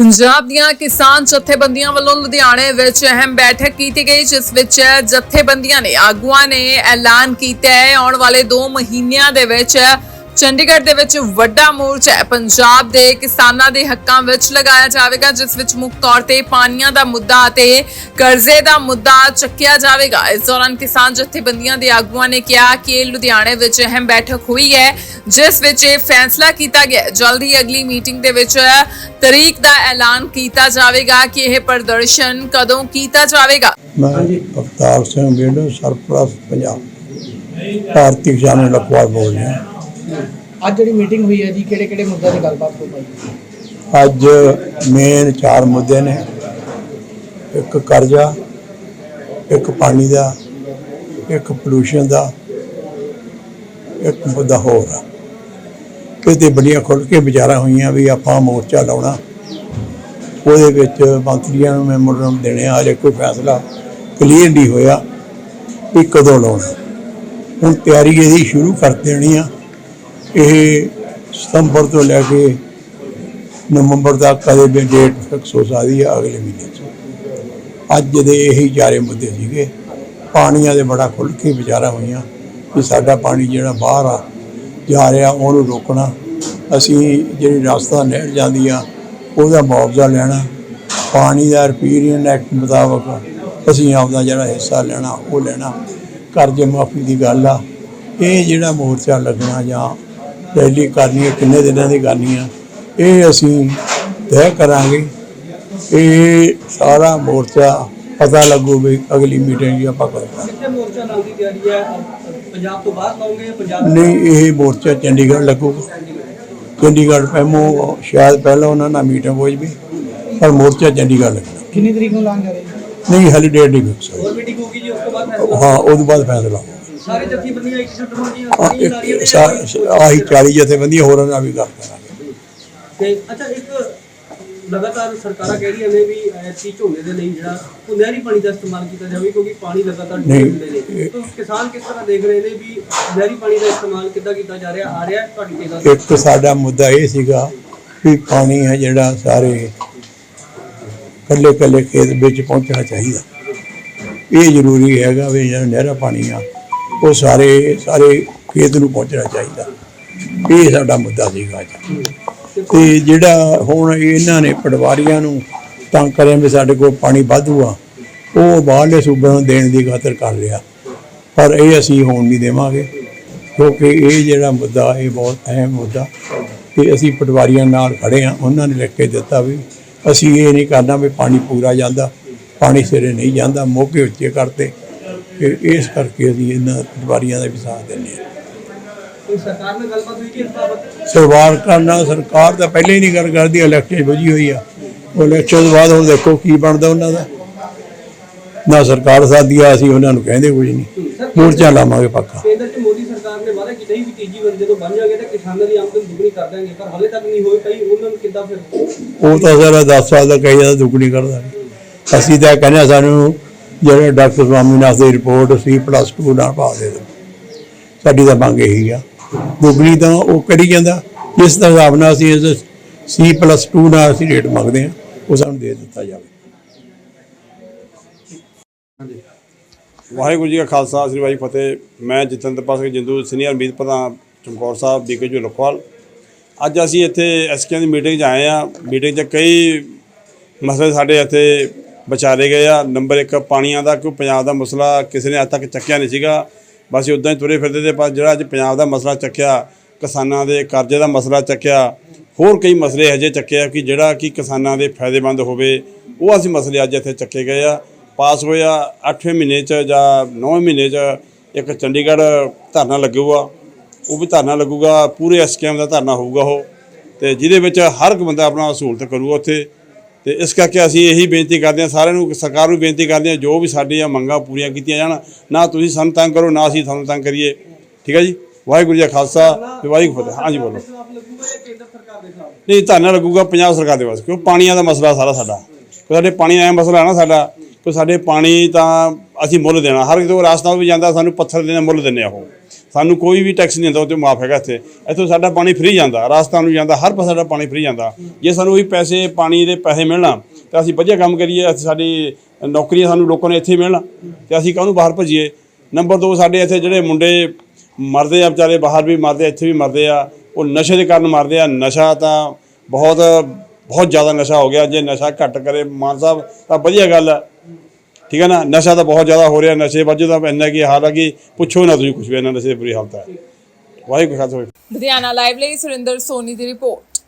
ਪੰਜਾਬ ਦੀਆਂ ਕਿਸਾਨ ਜਥੇਬੰਦੀਆਂ ਵੱਲੋਂ ਲੁਧਿਆਣੇ ਵਿੱਚ ਅਹਿਮ ਬੈਠਕ ਕੀਤੀ ਗਈ, ਜਿਸ ਵਿੱਚ ਜਥੇਬੰਦੀਆਂ ਨੇ ਆਗੂਆਂ ਨੇ ਐਲਾਨ ਕੀਤਾ ਹੈ। ਆਉਣ ਵਾਲੇ 2 ਮਹੀਨਿਆਂ ਦੇ ਵਿੱਚ ਚੰਡੀਗੜ੍ਹ ਦੇ ਵਿੱਚ ਵੱਡਾ ਮੋਰਚਾ ਹੈ। ਪੰਜਾਬ ਦੇ ਕਿਸਾਨਾਂ ਦੇ ਹੱਕਾਂ ਵਿੱਚ ਲਗਾਇਆ ਜਾਵੇਗਾ ਜਿਸ ਵਿੱਚ ਮੁੱਖ ਤੌਰ ਤੇ ਪਾਣੀਆਂ ਦਾ ਮੁੱਦਾ ਅਤੇ ਕਰਜ਼ੇ ਦਾ ਮੁੱਦਾ ਚੱਕਿਆ ਜਾਵੇਗਾ। ਇਸ ਦੌਰਾਨ ਕਿਸਾਨ ਜਥੇਬੰਦੀਆਂ ਦੇ ਆਗੂਆਂ ਨੇ ਕਿਹਾ ਕਿ ਲੁਧਿਆਣੇ ਵਿੱਚ ਅਹਿਮ ਬੈਠਕ ਹੋਈ ਹੈ ਜਿਸ ਵਿੱਚ ਇਹ ਫੈਸਲਾ ਕੀਤਾ ਗਿਆ ਹੈ। ਜਲਦੀ ਅਗਲੀ ਮੀਟਿੰਗ ਦੇ ਵਿੱਚ ਤਰੀਕ ਦਾ ਐਲਾਨ ਕੀਤਾ ਜਾਵੇਗਾ ਕਿ ਇਹ ਪ੍ਰਦਰਸ਼ਨ ਕਦੋਂ ਕੀਤਾ ਜਾਵੇਗਾ। ਮੈਂ ਅਵਤਾਰ ਸਿੰਘ ਬੇਡੋ ਸਰਪ੍ਰਸਤ ਪੰਜਾਬ। ਭਾਰਤੀ ਕਿਸਾਨ ਲਖਵਾਰ ਬੋਲ ਰਿਹਾ। ਅੱਜ ਜਿਹੜੀ ਮੀਟਿੰਗ ਹੋਈ ਹੈ ਜੀ, ਕਿਹੜੇ ਕਿਹੜੇ ਮੁੱਦਿਆਂ ਤੇ ਗੱਲਬਾਤ ਹੋ ਪਾਈ? ਅੱਜ ਮੇਨ ਚਾਰ ਮੁੱਦੇ ਨੇ। ਇੱਕ ਕਰਜ਼ਾ, ਇੱਕ ਪਾਣੀ ਦਾ, ਇੱਕ ਪੋਲੂਸ਼ਨ ਦਾ, ਇੱਕ ਮੁੱਦਾ ਹੋਰ ਆ। ਕਿਤੇ ਬੜੀਆਂ ਖੁੱਲ ਕੇ ਵਿਚਾਰਾਂ ਹੋਈਆਂ ਵੀ ਆਪਾਂ ਮੋਰਚਾ ਲਾਉਣਾ। ਉਹਦੇ ਵਿੱਚ ਮੰਤਰੀਆਂ ਨੂੰ ਮੈਮੋਰੰਡਮ ਦੇਣੇ ਆ ਹਲੇ ਕੋਈ ਫੈਸਲਾ ਕਲੀਅਰ ਨਹੀਂ ਹੋਇਆ ਵੀ ਕਦੋਂ ਲਾਉਣਾ। ਹੁਣ ਤਿਆਰੀ ਇਹਦੀ ਸ਼ੁਰੂ ਕਰ ਦੇਣੀ ਆ। ਇਹ ਸਤੰਬਰ ਤੋਂ ਲੈ ਕੇ ਨਵੰਬਰ ਤੱਕ ਕਦੇ ਵੀ ਡੇਟ ਫਿਕਸ ਹੋ ਸਕਦੀ ਹੈ ਅਗਲੇ ਮਹੀਨੇ 'ਚ। ਅੱਜ ਦੇ ਇਹੀ ਚਾਰੇ ਮੁੱਦੇ ਸੀਗੇ। ਪਾਣੀਆਂ ਦੇ ਬੜਾ ਖੁੱਲ੍ਹ ਕੇ ਵਿਚਾਰਾਂ ਹੋਈਆਂ ਕਿ ਸਾਡਾ ਪਾਣੀ ਜਿਹੜਾ ਬਾਹਰ ਆ, ਜਾ ਰਿਹਾ, ਉਹਨੂੰ ਰੋਕਣਾ। ਅਸੀਂ ਜਿਹੜੀ ਰਸਤਾ ਨਹਿਰ ਜਾਂਦੀ ਆ ਉਹਦਾ ਮੁਆਵਜ਼ਾ ਲੈਣਾ। ਪਾਣੀ ਦਾ ਰਿਪੀਰੀਅਨ ਐਕਟ ਮੁਤਾਬਕ ਅਸੀਂ ਆਪਦਾ ਜਿਹੜਾ ਹਿੱਸਾ ਲੈਣਾ, ਉਹ ਲੈਣਾ। ਕਰਜ਼ੇ ਮਾਫੀ ਦੀ ਗੱਲ ਆ। ਇਹ ਜਿਹੜਾ ਮੋਰਚਾ ਲੱਗਣਾ ਜਾਂ ਰੈਲੀ ਕਰਨੀ ਹੈ ਕਿੰਨੇ ਦਿਨਾਂ ਦੀ ਕਰਨੀ ਆ ਇਹ ਅਸੀਂ ਤੈਅ ਕਰਾਂਗੇ। ਇਹ ਸਾਰਾ ਮੋਰਚਾ ਪਤਾ ਲੱਗੂ ਵੀ ਅਗਲੀ ਮੀਟਿੰਗ ਜੀ ਆਪਾਂ ਕਰਾਂਗੇ। ਕਿੱਥੇ ਮੋਰਚਾ ਲਾਉਣ ਦੀ ਤਿਆਰੀ ਹੈ? ਪੰਜਾਬ ਤੋਂ ਬਾਹਰ ਲਾਉਂਗੇ ਪੰਜਾਬ ਨਹੀਂ ਇਹ ਮੋਰਚਾ ਚੰਡੀਗੜ੍ਹ ਲੱਗੂਗਾ। ਚੰਡੀਗੜ੍ਹ ਪੈਮੋ ਸ਼ਾਇਦ ਪਹਿਲਾਂ ਉਹਨਾਂ ਨਾਲ ਮੀਟਿੰਗ ਹੋ ਜਵੇ ਪਰ ਮੋਰਚਾ ਚੰਡੀਗੜ੍ਹ ਲੱਗਣਾ। ਕਿੰਨੀ ਤਰੀਕ ਨੂੰ ਲਾਉਣ ਜਾ ਰਹੇ ਨਹੀਂ ਹਾਲੇ ਡੇਟ ਨਹੀਂ ਫਿਕਸ ਹੋਈ ਹੋਰ ਮੀਟਿੰਗ ਹੋਗੀ ਜੀ ਉਸ ਤੋਂ ਬਾਅਦ ਫੈਸਲਾ। ਹਾਂ ਉਹ ਤੋਂ ਬਾਅਦ ਫੈਸਲਾ। ਹੋਊਗਾ। ਸਾਰੇ ਜਥੇਬੰਦੀਆਂ ਇੱਕ ਜੁੱਟ ਹੋਣਗੀਆਂ ਹਾਂ, ਸਾਰੀਆਂ ਨਾਰੀਆਂ ਇੱਕ ਦੇ ਸਾ- ਆਹੀ 40 ਜਥੇਬੰਦੀਆਂ ਹੋਰਾਂ ਨਾਲ ਵੀ ਗੱਲ ਕਰਾਂਗੇ। ਤੇ ਅੱਛਾ ਇੱਕ ਲਗਾਤਾਰ ਸਰਕਾਰਾਂ ਕਹਿ ਰਹੀਆਂ ਨੇ ਵੀ ਐਸੀ ਝੋਨੇ ਦੇ ਲਈ ਜਿਹੜਾ ਉਹ ਨਹਿਰੀ ਪਾਣੀ ਦਾ ਇਸਤੇਮਾਲ ਕੀਤਾ ਜਾਵੇ ਕਿਉਂਕਿ ਪਾਣੀ ਲਗਾਤਾਰ ਡੁੱਬ ਨਹੀਂ, ਹੁੰਦੇ ਨੇ। ਤਾਂ ਕਿਸਾਨ ਕਿਸ ਤਰ੍ਹਾਂ ਦੇਖ ਰਹੇ ਨੇ ਵੀ ਨਹਿਰੀ ਪਾਣੀ ਦਾ ਇਸਤੇਮਾਲ ਕਿੱਦਾਂ ਕੀਤਾ ਜਾ ਰਿਹਾ ਆ ਰਿਹਾ ਤੁਹਾਡੀ ਕਿਹਦਾ ਇੱਕ ਸਾਡਾ ਮੁੱਦਾ ਇਹ ਸੀਗਾ ਵੀ ਪਾਣੀ ਹੈ ਜਿਹੜਾ ਸਾਰੇ ਕੱਲੇ ਕੱਲੇ ਖੇਤ ਵਿੱਚ ਪਹੁੰਚਣਾ ਚਾਹੀਦਾ। ਇਹ ਜ਼ਰੂਰੀ ਹੈਗਾ ਵੀ ਜਿਹੜਾ ਨਹਿਰਾ ਪਾਣੀ ਆ ਉਹ ਸਾਰੇ ਸਾਰੇ ਖੇਤ ਨੂੰ ਪਹੁੰਚਣਾ ਚਾਹੀਦਾ। ਇਹ ਸਾਡਾ ਮੁੱਦਾ ਸੀਗਾ ਅੱਜ। ਤੇ ਜਿਹੜਾ ਹੁਣ ਇਹਨਾਂ ਨੇ ਪਟਵਾਰੀਆਂ ਨੂੰ ਤੰਗ ਕਰਿਆ ਵੀ ਸਾਡੇ ਕੋਲ ਪਾਣੀ ਵਾਧੂ ਆ, ਉਹ ਬਾਹਰਲੇ ਸੂਬਿਆਂ ਨੂੰ ਦੇਣ ਦੀ ਖਾਤਰ ਕਰ ਰਿਹਾ। ਪਰ ਇਹ ਅਸੀਂ ਹੋਣ ਨਹੀਂ ਦੇਵਾਂਗੇ, ਕਿਉਂਕਿ ਇਹ ਜਿਹੜਾ ਮੁੱਦਾ, ਇਹ ਬਹੁਤ ਅਹਿਮ ਮੁੱਦਾ। ਤੇ ਅਸੀਂ ਪਟਵਾਰੀਆਂ ਨਾਲ ਖੜੇ ਆ ਉਹਨਾਂ ਨੇ ਲਿਖ ਕੇ ਦਿੱਤਾ ਵੀ ਅਸੀਂ ਇਹ ਨਹੀਂ ਕਰਨਾ ਵੀ ਪਾਣੀ ਪੂਰਾ ਜਾਂਦਾ, ਪਾਣੀ ਸਿਰੇ ਨਹੀਂ ਜਾਂਦਾ, ਮੋਗੇ ਉੱਚੇ ਕਰਤੇ। ਤੇ ਇਸ ਕਰਕੇ ਅਸੀਂ ਇਹਨਾਂ ਪਟਵਾਰੀਆਂ ਦਾ ਵੀ ਸਾਥ ਦਿੰਦੇ ਹਾਂ। ਸਰਕਾਰ ਨਾਲ ਗੱਲਬਾਤ ਹੋਈ ਕਿ ਇਸ ਬਾਬਤ? ਸਰਵਾਰ ਕਰਨਾ ਸਰਕਾਰ ਤਾਂ ਪਹਿਲੇ ਹੀ ਨਹੀਂ ਗੱਲ ਕਰਦੀ ਇਲੈਕਸ਼ਨ ਵਜੀ ਹੋਈ ਆ। ਉਹ ਇਲੈਕਸ਼ਨ ਤੋਂ ਬਾਅਦ ਹੁਣ ਦੇਖੋ ਕੀ ਬਣਦਾ ਉਹਨਾਂ ਦਾ। ਨਾ ਸਰਕਾਰ ਸਾਦੀ ਆ ਅਸੀਂ ਉਹਨਾਂ ਨੂੰ ਕਹਿੰਦੇ ਕੁਝ ਨਹੀਂ। ਮੋਰਚਾ ਲਾਵਾਂਗੇ ਪੱਕਾ। ਕੇਂਦਰ 'ਚ ਮੋਦੀ ਸਰਕਾਰ ਨੇ ਵਾਅਦਾ ਕੀਤਾ ਸੀ ਵੀ ਤੀਜੀ ਵਾਰ ਜਦੋਂ ਬਣ ਜਾਗੇ ਤਾਂ ਕਿਸਾਨਾਂ ਦੀ ਆਮਦਨ ਦੁੱਗਣੀ ਕਰ ਦਾਂਗੇ ਪਰ ਹਾਲੇ ਤੱਕ ਨਹੀਂ ਹੋਈ ਪਈ ਉਹਨਾਂ ਨੂੰ ਕਿੱਦਾਂ ਫਿਰ? ਉਹ ਤਾਂ ਸਾਰਾ 10 ਸਾਲ ਦਾ ਕਹੀ ਜਾਂਦਾ ਦੁੱਗਣੀ ਕਰਦਾ ਅਸੀਂ ਤਾਂ ਕਹਿੰਦੇ ਸਾਨੂੰ ਜਿਹੜੇ ਡਾਕਟਰ ਸਵਾਮੀਨਾਥ ਦੀ ਰਿਪੋਰਟ ਸੀ ਪਲੱਸ 2 ਨਾਲ ਪਾ ਦੇ ਦਿਓ ਸਾਡੀ ਤਾਂ ਮੰਗ ਇਹੀ ਆ। ਦੁੱਗਣੀ ਤਾਂ ਉਹ ਕਰੀ ਜਾਂਦਾ, ਜਿਸ ਦਾ ਹਿਸਾਬ ਨਾਲ ਅਸੀਂ ਇਸ ਸੀ ਪਲੱਸ 2 ਨਾਲ ਅਸੀਂ ਰੇਟ ਮੰਗਦੇ ਹਾਂ, ਉਹ ਸਾਨੂੰ ਦੇ ਦਿੱਤਾ ਜਾਵੇ। ਵਾਹਿਗੁਰੂ ਜੀ ਕਾ ਖਾਲਸਾ, ਸ੍ਰੀ ਵਾਹਿਗੁਰੂ ਫਤਿਹ। ਮੈਂ ਜਤਿੰਦਰਪਾਲ ਸਿੰਘ ਜਿੰਦੂ, ਸੀਨੀਅਰ ਮੀਤ ਪ੍ਰਧਾਨ ਚਮਕੌਰ ਸਾਹਿਬ ਬੀਕੇਜੂ ਲਖਵਾਲ। ਅੱਜ ਅਸੀਂ ਇੱਥੇ ਐਸਕੇਆਂ ਦੀ ਮੀਟਿੰਗ 'ਚ ਆਏ ਆ ਮੀਟਿੰਗ 'ਚ ਕਈ ਮਸਲੇ ਸਾਡੇ ਇੱਥੇ ਵਿਚਾਰੇ ਗਏ ਆ। ਨੰਬਰ 1 ਪਾਣੀਆਂ ਦਾ, ਕਿਉਂ ਪੰਜਾਬ ਦਾ ਮਸਲਾ ਕਿਸੇ ਨੇ ਅੱਜ ਤੱਕ ਚੱਕਿਆ ਨਹੀਂ ਸੀਗਾ। ਬਸ ਉਦਾਂ ਹੀ ਤੁਰੇ ਫਿਰਦੇ ਤੇ ਪਰ ਜਿਹੜਾ ਅੱਜ ਪੰਜਾਬ ਦਾ ਮਸਲਾ ਚੱਕਿਆ, ਕਿਸਾਨਾਂ ਦੇ ਕਰਜ਼ੇ ਦਾ ਮਸਲਾ ਚੱਕਿਆ, ਹੋਰ ਕਈ ਮਸਲੇ ਹਜੇ ਚੱਕੇ ਆ ਕਿ ਜਿਹੜਾ ਕਿ ਕਿਸਾਨਾਂ ਦੇ ਫਾਇਦੇਮੰਦ ਹੋਵੇ, ਉਹ ਅਸੀਂ ਮਸਲੇ ਅੱਜ ਇੱਥੇ ਚੱਕੇ ਗਏ ਆ। ਪਾਸ ਹੋਇਆ 8ਵੇਂ ਮਹੀਨੇ ਚ ਜਾਂ 9ਵੇਂ ਮਹੀਨੇ ਚ ਇੱਕ ਚੰਡੀਗੜ੍ਹ ਧਰਨਾ ਲੱਗੂਗਾ। ਉਹ ਵੀ ਧਰਨਾ ਲੱਗੂਗਾ, ਪੂਰੇ ਐਸਕੇਐਮ ਦਾ ਧਰਨਾ ਹੋਊਗਾ ਉਹ। ਤੇ ਜਿਹਦੇ ਵਿੱਚ ਹਰ ਇੱਕ ਬੰਦਾ ਆਪਣਾ ਸਹੂਲਤ ਕਰੂਗਾ ਉੱਥੇ। ਤੇ ਇਸ ਕਰਕੇ ਅਸੀਂ ਇਹੀ ਬੇਨਤੀ ਕਰਦੇ ਹਾਂ, ਸਾਰਿਆਂ ਨੂੰ, ਸਰਕਾਰ ਨੂੰ ਬੇਨਤੀ ਕਰਦੇ ਹਾਂ, ਜੋ ਵੀ ਸਾਡੀਆਂ ਮੰਗਾਂ ਪੂਰੀਆਂ ਕੀਤੀਆਂ ਜਾਣ, ਨਾ ਤੁਸੀਂ ਸਾਨੂੰ ਤੰਗ ਕਰੋ, ਨਾ ਅਸੀਂ ਤੁਹਾਨੂੰ ਤੰਗ ਕਰੀਏ। ਠੀਕ ਹੈ ਜੀ? ਵਾਹਿਗੁਰੂ ਜੀ ਖਾਲਸਾ, ਤੇ ਵਾਹਿਗੁਰੂ ਫਤਿਹ। ਹਾਂਜੀ, ਬੋਲੋ। ਨਹੀਂ, ਧਰਨਾ ਲੱਗੂਗਾ ਪੰਜਾਬ ਸਰਕਾਰ ਦੇ ਵਾਸਤੇ ਕਿਉਂ ਪਾਣੀਆਂ ਦਾ ਮਸਲਾ ਸਾਰਾ ਸਾਡਾ। ਕੋਈ ਸਾਡੇ ਪਾਣੀ ਦਾ ਮਸਲਾ ਹੈ ਨਾ ਸਾਡਾ, ਕੋਈ ਸਾਡੇ ਪਾਣੀ ਤਾਂ ਅਸੀਂ ਮੁੱਲ ਦੇਣਾ। ਹਰ ਕਿਤੇ ਰਸਤਾ ਵੀ ਜਾਂਦਾ, ਸਾਨੂੰ ਪੱਥਰ ਦੇਣਾ, ਮੁੱਲ ਦਿੰਦੇ ਆ ਉਹ। ਸਾਨੂੰ ਕੋਈ ਵੀ ਟੈਕਸ ਨਹੀਂ ਹੁੰਦਾ ਉਹ ਤੇ ਮਾਫ ਹੈਗਾ ਇੱਥੇ। ਇੱਥੋਂ ਸਾਡਾ ਪਾਣੀ ਫ੍ਰੀ ਜਾਂਦਾ ਰਾਜਸਥਾਨ ਨੂੰ ਜਾਂਦਾ ਹਰ ਪਾਸੇ ਸਾਡਾ ਪਾਣੀ ਫ੍ਰੀ ਜਾਂਦਾ। ਜੇ ਸਾਨੂੰ ਉਹੀ ਪੈਸੇ ਪਾਣੀ ਦੇ ਪੈਸੇ ਮਿਲਣਾ ਤਾਂ ਅਸੀਂ ਵਧੀਆ ਕੰਮ ਕਰੀਏ ਅਸੀਂ ਸਾਡੀ ਨੌਕਰੀਆਂ ਸਾਨੂੰ ਲੋਕਾਂ ਨੇ ਇੱਥੇ ਮਿਲਣਾ ਤੇ ਅਸੀਂ ਕਾਹਨੂੰ ਬਾਹਰ ਭੱਜੀਏ? ਨੰਬਰ 2 ਸਾਡੇ ਇੱਥੇ ਜਿਹੜੇ ਮੁੰਡੇ ਮਰਦੇ ਆ ਵਿਚਾਰੇ ਬਾਹਰ ਵੀ ਮਰਦੇ ਆ, ਇੱਥੇ ਵੀ ਮਰਦੇ ਆ ਉਹ ਨਸ਼ੇ ਦੇ ਕਾਰਨ ਮਰਦੇ ਆ। ਨਸ਼ਾ ਤਾਂ ਬਹੁਤ ਬਹੁਤ ਜ਼ਿਆਦਾ ਨਸ਼ਾ ਹੋ ਗਿਆ ਜੇ ਨਸ਼ਾ ਘੱਟ ਕਰੇ ਮਾਨ ਸਾਹਿਬ ਤਾਂ ਵਧੀਆ ਗੱਲ ਹੈ ਠੀਕ ਹੈ ਨਾ? ਨਸ਼ਾ ਤਾਂ ਬਹੁਤ ਜ਼ਿਆਦਾ ਹੋ ਰਿਹਾ, ਨਸ਼ੇ ਵਜੋਂ ਤਾਂ ਇੰਨਾ ਕਿ ਹਾਲਾਂਕਿ ਪੁੱਛੋ ਨਾ ਤੁਸੀਂ ਕੁਝ ਵੀ ਇਹਨਾਂ ਨਸ਼ੇ ਦੀ ਬੁਰੀ ਹਾਲਤ ਹੈ। ਵਾਹਿਗੁਰੂ ਖਾਲਸਾ ਲੁਧਿਆਣਾ ਲਾਈਵ ਲਈ ਸੁਰਿੰਦਰ ਸੋਨੀ ਦੀ ਰਿਪੋਰਟ।